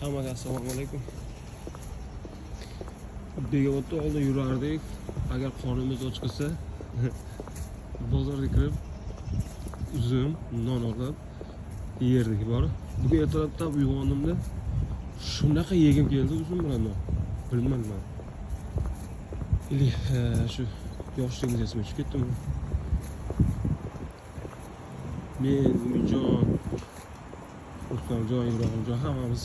Hammaga assalomu alaykum. Begovatda oldin yurardik. Agar qornimiz och qolsa, bozorga kirib uzum, non olib yerdik bor. Bugun ertalabdan uyg'ondimda shunaqa yegim keldi uzum bilan non. Bilmadim man. Ili eh, shu yoshligimiz esimga tushib ketdimi? Men, Umidjon, Rustamjon, Ibrohimjon hammamiz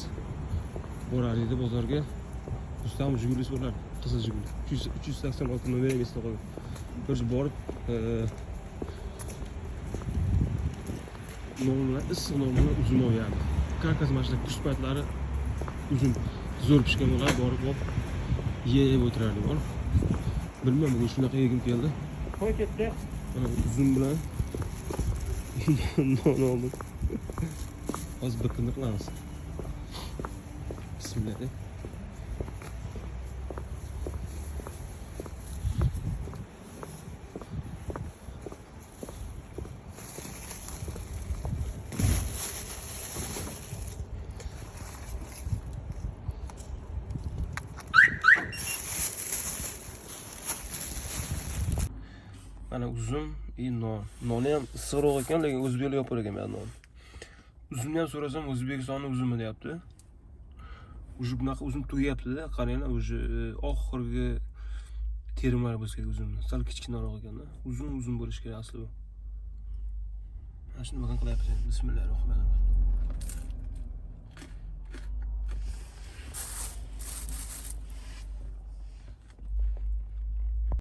borar edi bozorga. Rustam Jiguli bo'lar, qizil Jiguli. 386 nomer esda qolgan. Bir borib, nonlar, issiq nonlar uzum olyardi. Karkas mana shunaqa uzum zo'r pishgan bo'ladi, borib olib yeb o'tirardik bor. Bilmadim, bugun shunaqa yegim keldi. Qo'y ketdi. Uzum bilan non oldik. Hozir biqinni qilamiz. Bismillah. deb. Mana uzum и non. Noni ham issiqroq ekan, lekin o'zbeklar yopar ekan non. Uzumni ham so'rasam O'zbekistonning uzumi deyapti Уже bunaqa uzum tugyapti-da, qaranglar, уже oxirgi terimlar bo'lsa kerak uzumni. Sal kichkinaroq ekanda. Uzun uzun bo'lishi kerak asli bu. Mana shuni bakan qilyapmiz endi. Bismillahirrohmanirrohim.